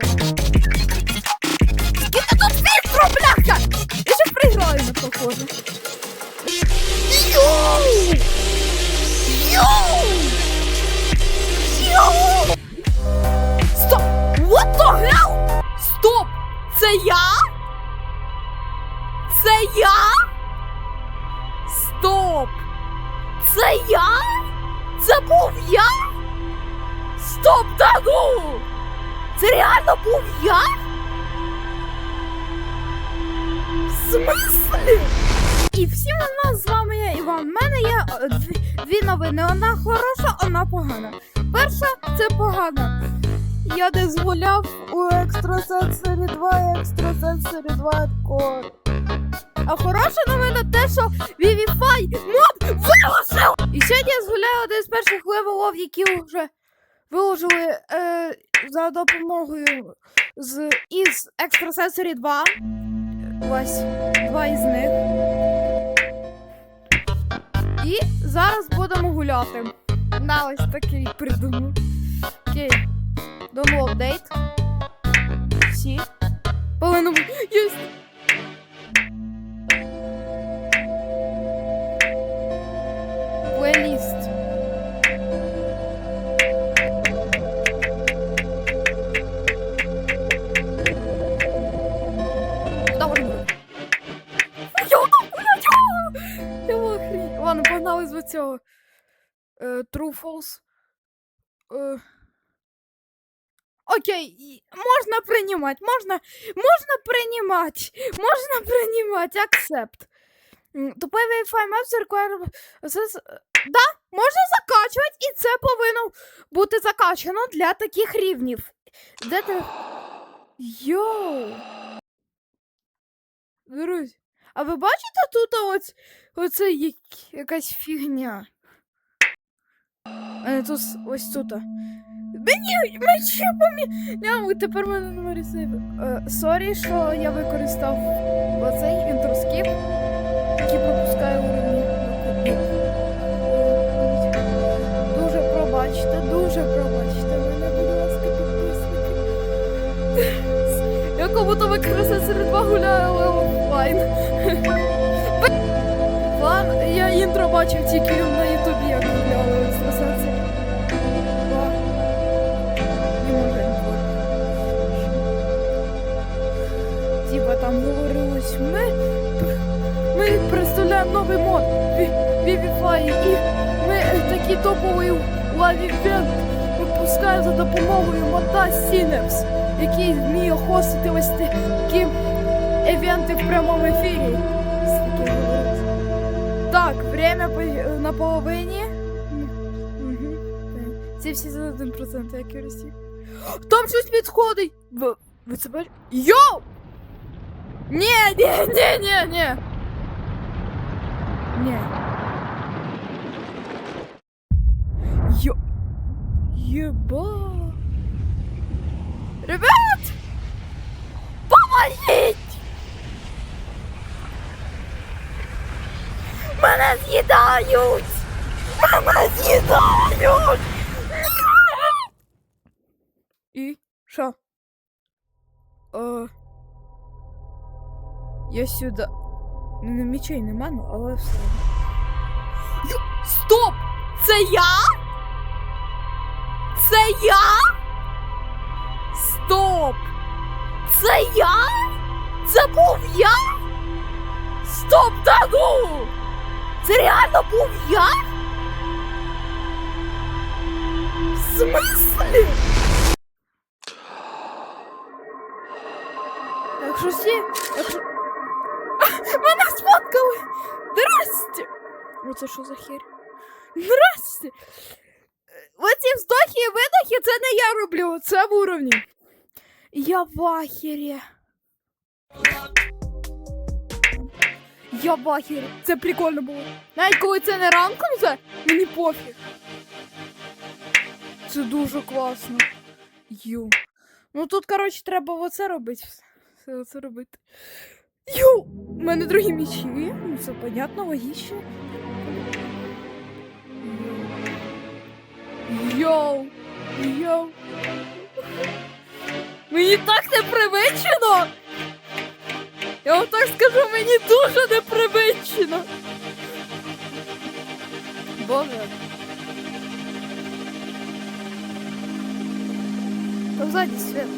Ciao! Новини. Одна хороша, одна погана. Перша це погана. Я дозволяв у екстрасенсорі 2 і екстрасенсорі 2 код. А хороша новина те, що Vivify мод виложив! І сьогодні я згуляю один з перших левелов, які вже виложили е, за допомогою з із екстрасенсорі 2. Ось два із них. І зараз будемо гуляти. На ось такий придумав. Окей. Дому апдейт. Всі. Повинно бути. Єсть. Плейліст. Цього. Е, True False. Е, Окей, можна приймати, можна, можна приймати, можна приймати, accept. М, Тупий Wi-Fi Maps require... Це, да, можна закачувати, і це повинно бути закачано для таких рівнів. Де ти... Йоу! Друзі, а ви бачите тут ось, оце як, якась фігня? А тут с- ось тут. Мені мечі поміняли, тепер мене. Е, Сорі, що я використав оцей інтроскіп, який пропускає уровні до. Е, Дуже пробачте, дуже пробачте мене, будь ласка, підписники. Я будто використав серед два гуляю, офлайн. Ладно, я інтро бачив тільки на ютубі, як гуляли екстрасенси. Типа там говорилось, ми, ми представляємо новий мод Ві- Vivify, і ми такий топовий лаві вент випускаємо за допомогою мода Synapse, який вміє хостити ось такі евенти в прямому ефірі. Ось таке говориться. Так, время по- на половині. Угу. Це всі за 1% accuracy. Там щось підходить! Ви, ви це бачите? Йоу! Ні, ні, ні, ні, ні. Ні. Йо. Єба. Ребят! Помогіть! Мене з'їдають! Мене з'їдають! І що? Е, я сюди. Ну, мечей нема, ну, але все. Ю... Стоп! Це я? Це я? Стоп! Це я? Це був я? Стоп, та ну! Це реально був я? В смислі? Якщо всі. Якщо... А, мене сфоткали! Здрасте! Оце що за хер? Здрасте! Оці вздохи і видохи це не я роблю, це в уровні. Я в ахері. Я в ахері. Це прикольно було. Навіть коли це не ранком, це мені пофіг. Це дуже класно. Ю. Ну тут, коротше, треба оце робити. Все оце робити. Йоу! У мене другі мічі. Ну це понятно, логічно. Йоу! Йоу! Мені так непривичено! Я вам так скажу, мені дуже непривично! Боже. Там сзади свет.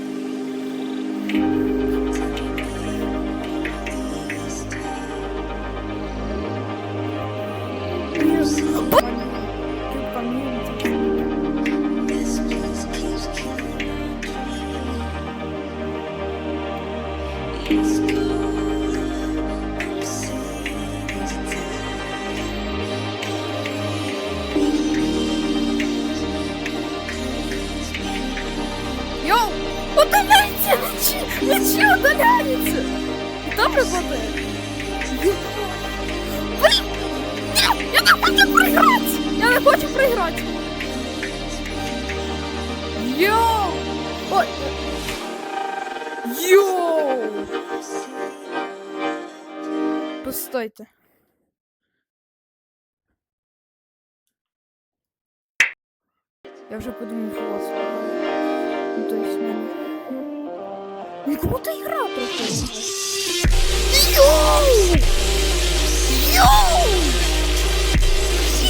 Постойте. Я вже подумав, вас. Ну, то есть, ну... Ну, как будто игра проходит. Йоу! Йоу!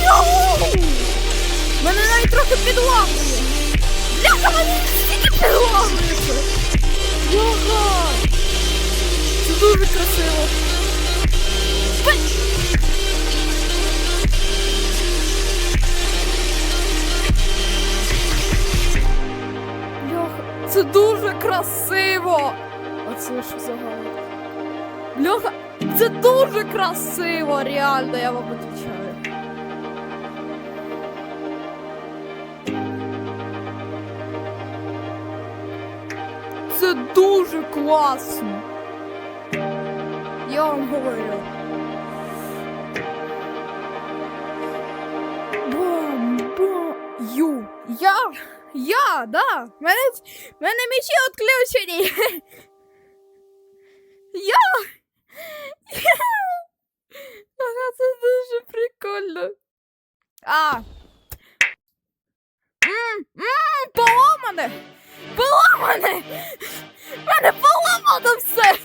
Йоу! Мене навіть трохи підлагує. Бляха, мене стільки підлагується. Йога! Це дуже красиво. Бляха, це дуже красиво! А це що за галка? Бляха, це дуже красиво, реально, я вам отвечаю. Це дуже класно. Я вам говорю. Я, я, да. Мене, мене мечі відключені. Я. Я. Ага, це дуже прикольно. А. М, м, поламане. Поламане. Мене поламано все.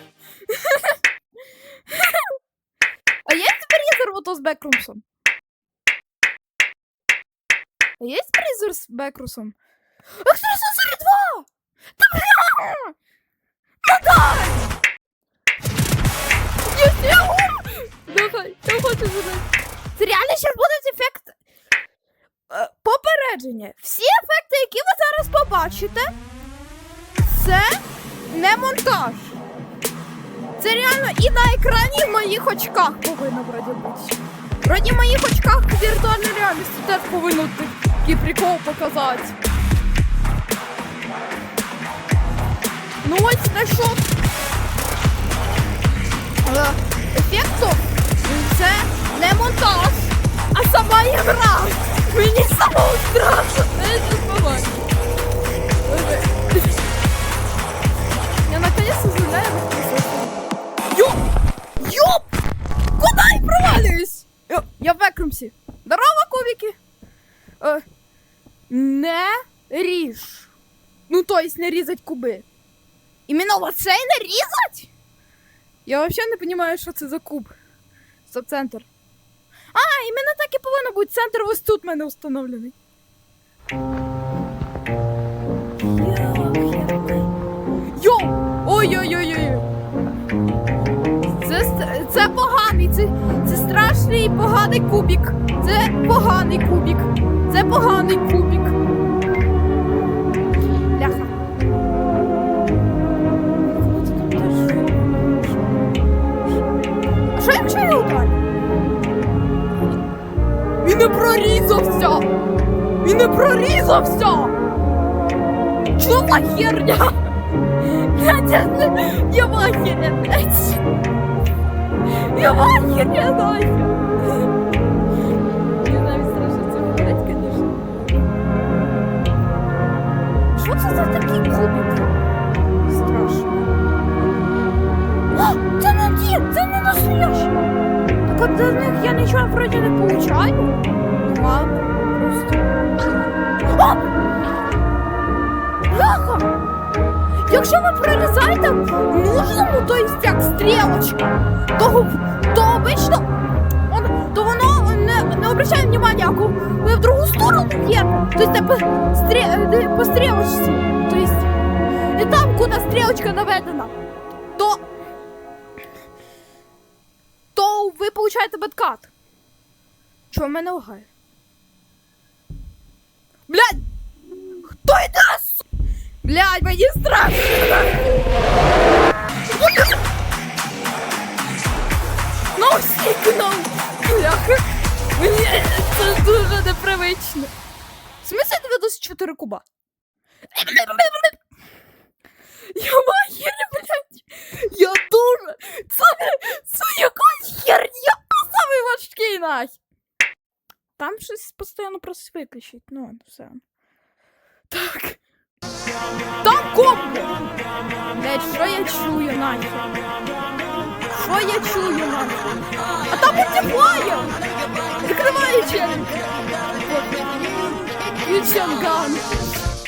А є тепер єзер ото з Бекрумсом? А тепер єзер з Бекрусом? Екстрасенсорі 2! Та бля! Ну дай! Ні, я умр! Давай, я хочу зробити. Це реально зараз буде ефект е, попередження. Всі ефекти, які ви зараз побачите, це не монтаж. Це реально і на екрані в моїх очках повинно вроді бути. Вроді в моїх очках віртуальної реальності теж повинно такий прикол показати. Ну ось знайшов е, ефекту. Це не монтаж, а сама ігра. Мені самому страшно. Не побачу. Я наконец-то заявляю Экрумсі. Здорово, кубики! Е, не ріж. Ну, то есть не різать куби. Іменно оцей не різать? Я вообще не понимаю, що це за куб. Стоп-центр. А, іменно так і повинно бути. Центр ось тут в мене установлений. І поганий кубік. Це поганий кубік. Це поганий кубік. Ляха. Що якщо я ударю? Він не прорізався! Він не прорізався! За херня? Я, в ахере, блядь. Я Ваня, я Настя. Мені навіть страшно це говорить, звісно. Що це за такий кубик? Страшно. А, це не ті, це не настоящі. Так от з них я нічого вроді не получаю. Ну, просто. А! Бляха! Якщо ви прорізаєте в нужному, то есть як стрілочка, то то обично он, то воно не, не обращає внимання, як ви в другу сторону вверх, то есть по, стрі, по стрілочці, то есть і там, куди стрілочка наведена, то, то ви получаєте беткат. Чого в мене лагає? Блядь! Хто йде? Блядь, мені страшно! Ну, сікнув! Бляха! Мені це дуже непривично. В смысле 94 куба? Магір, блядь! Я дуже! Це, це якась херня! Самий важкий нахер! Там щось постійно просить виключить, ну, все. Так. Там комбо! Блядь, що я чую нахер? Що я чую нахер? А там мультиплеєр! Закриває челик! Ючанган!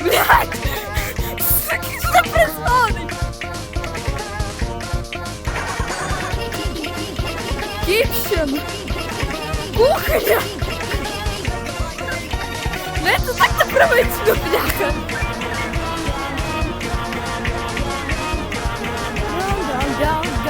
Блядь! Сука, що происходит? Кіпщен! Кухня! Ну это так непривично, бляха!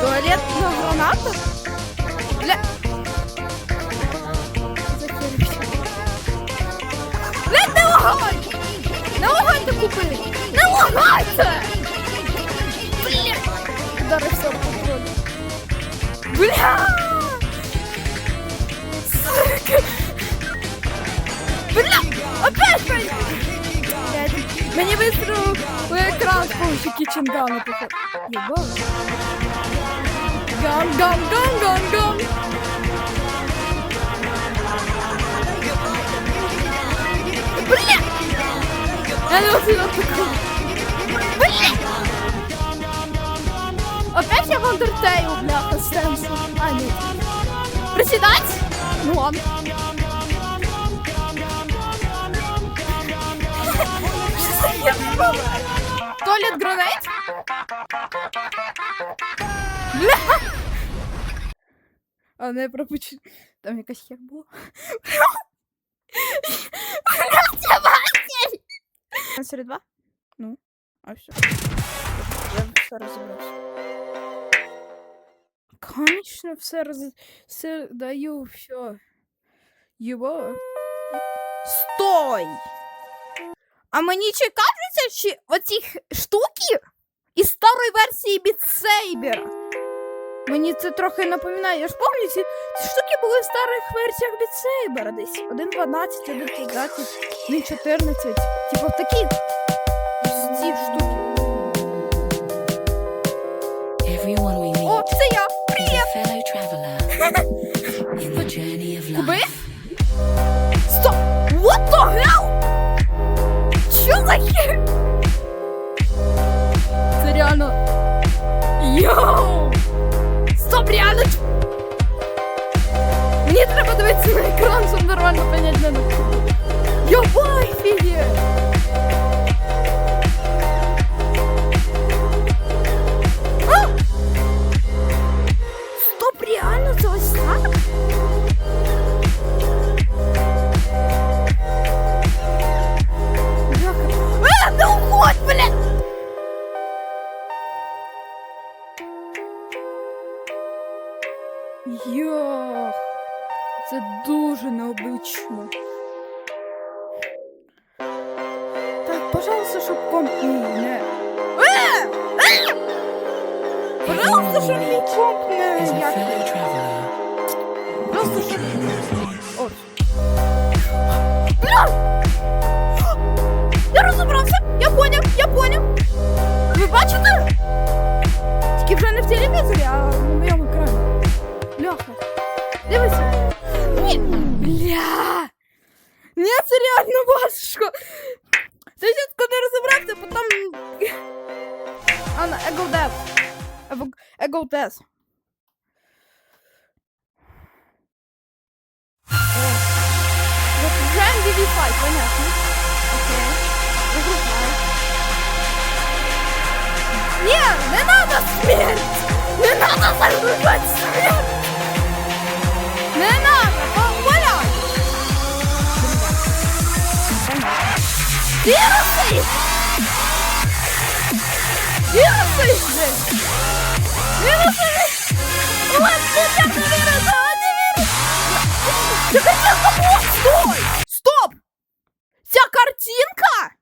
Туалет на гранатах? Бля... Что за херь вообще? Блядь, не лагай! Не лагайте купили! Не лагайте! Блядь! Ударився в контроль. Бля! Сука! Бля! Опять мені! Блядь, Мені вистрілив у екран з помощью кіченгану походу. Єбало. Гам, гам, гам, гам, гам. Бля! Я не успела такого. Бля! Опять я в Undertale, бляха, Стэнсу. А, нет. Приседать? Ну ладно. Туалет гранат? Бля! А не пропущу. Там якась хер була. Блядь, я! Серед два? Ну, а все. Я все розібрався. Конечно, все роз... все даю, все. Його. Стой! А мені чи кажеться, чи оці штуки із старої версії Beat Saber? Мені це трохи напоминає. Я ж пам'ятаю, ці, ці штуки були в старих версіях Beat Saber десь. 1.12, 1.13, 1.14. Типа такі ці штуки. О, це я! of Куби? Стоп! What the hell? Що? Це реально. Йоу! Стоп, реально! Мені треба дивитися на екран, щоб нормально понять мене. Йобай, фігє! А! Точно. Так, пожалуйста, щоб комп мій не. Е! Е! Пожалуйста, щоб мій комп не. Is a як- fellow traveler. Просто щоб. От. Бля! Я розібрався! Я поняв, я поняв! Ви бачите? Тільки вже не в телевізорі, а на моєму екрані. Бляха. Дивися. Ні. Ні, це реально важко. Ти чітко не розібрався, потім... А, на Ego Death. Ego- Death. Загружаем DV5, понятно. Окей. Загружаем. Не, не надо смерть! Не надо загружать смерть! Не надо, Вирусы! Вирусы! блядь! Вирусы! Вот, это вирусы, антивирус! Я хотел забор! Стой! Стоп! Ця картинка!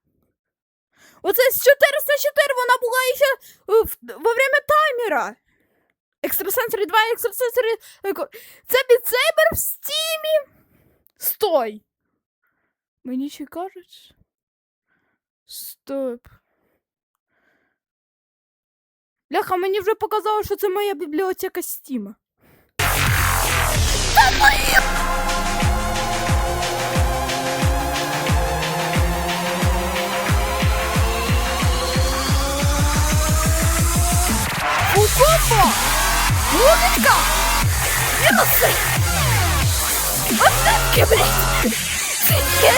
Оце з 404 вона була ще е, в- во время таймера. Екстрасенсорі 2, екстрасенсорі... е, ко- Це бітсейбер в стімі. Стой! Мені ще кажуть. Стоп. Ляха, мені вже показало, що це моя бібліотека Стіма. Та блін! Укопа! Музичка! Вируси! Отсетки, блядь! Цикер!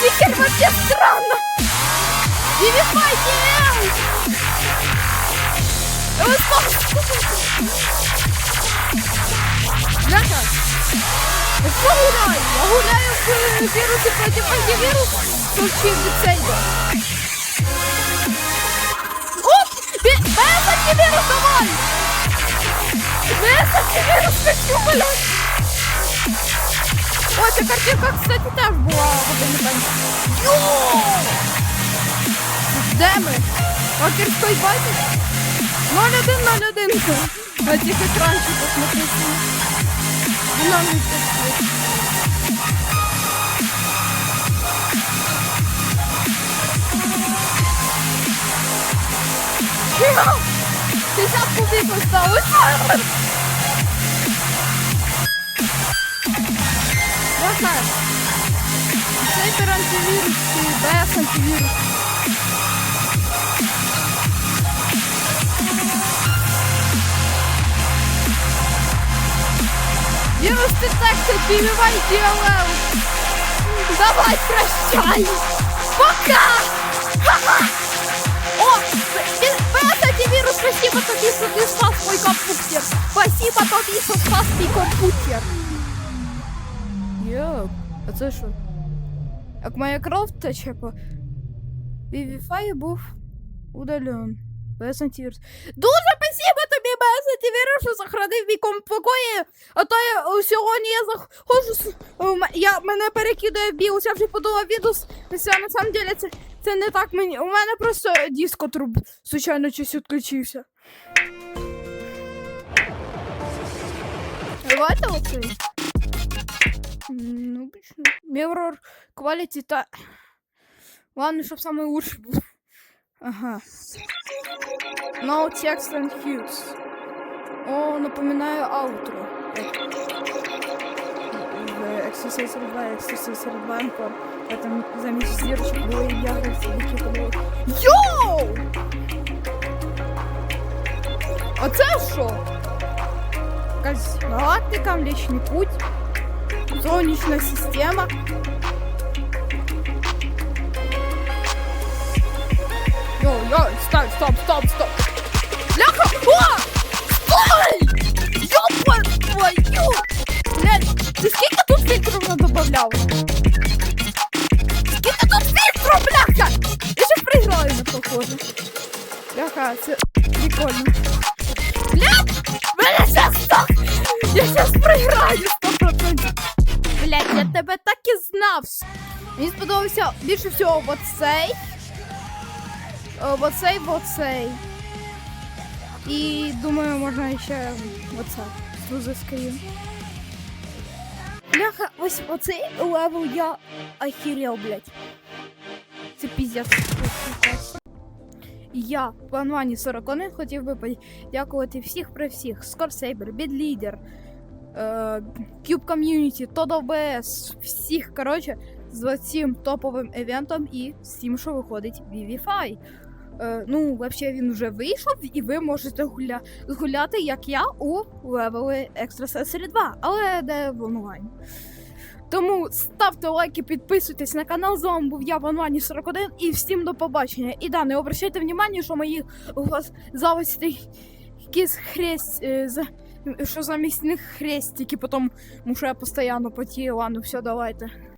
Цикер вообще странно! Ой, Ляха! Що гуляю? Я гуляю в е, віруси проти антивірусу, то вчив Оп! Без антивірус давай! Без антивірус хочу, блядь! О, ця картинка, кстати, теж була в танці. Йоу! Де ми? Хакерський бачиш? 0101 на цих екранчиках написано. Динаміка світ. Йоу! Десятку біту стало. Я знаю. Цей антивірус без антивірус. Вирус детектор, перебивай DLL. Давай, прощай. Пока. Ха-ха. О, бе- без антивирус, спасибо тобі, що ти спас мой компьютер. Спасибо тобі, що спас мій компьютер. Йоп, а це що? Як моя кров тече по... Wi-Fi був удален. Без антивірус. Дуже тобі, без антивірус, що сохранив мій покої. А то я сьогодні я м- я, мене перекидає в біус, я вже подала відос. Це на самом деле це, це не так мені. У мене просто диско труб случайно щось відключився. Давайте оцей. Ну, обычно. Mirror quality та... Ладно, щоб самый лучший був. Ага. No text and hues. О, напоминаю аутро. В Exercise 2, Exercise 2 Encore. Там замість зірочок були ягодці, які були. Йоу! Оце що? Якась галактика, Млечний Путь, Сонячна система. Йоу, йоу, стоп, стоп, стоп, стоп. Ляха! О! Стой! Ёпа твою! Блядь, ти скільки тут фільтрів надобавляв? Скільки тут фільтрів, бляха? Я ще проіграю, не похоже. Бляха, це прикольно. Блядь! Мене щас так! Я щас проіграю 100%. блядь, я тебе так і знав. Мені сподобався більше всього оцей. Е, Оцей, оцей. І думаю, можна ще оце. Слузи скрін. Бляха, ось оцей левел я охерел, блядь. Це піздець. Я в плануванні 41 хотів би подякувати всіх при всіх. Скорсейбер, Бідлідер, Cube Community, Тодо БС, всіх, коротше, з цим топовим івентом і з тим, що виходить Vivify. Е, ну, взагалі він вже вийшов, і ви можете гуля... гуляти, як я, у левели Extrasensory 2, але де в онлайн. Тому ставте лайки, підписуйтесь на канал. З вами був я в онлайні 41 і всім до побачення. І да, не обращайте внимання, що мої зависти якісь хрест, е, що замість них хрестики, потім, що я постійно потію. Ладно, все, давайте.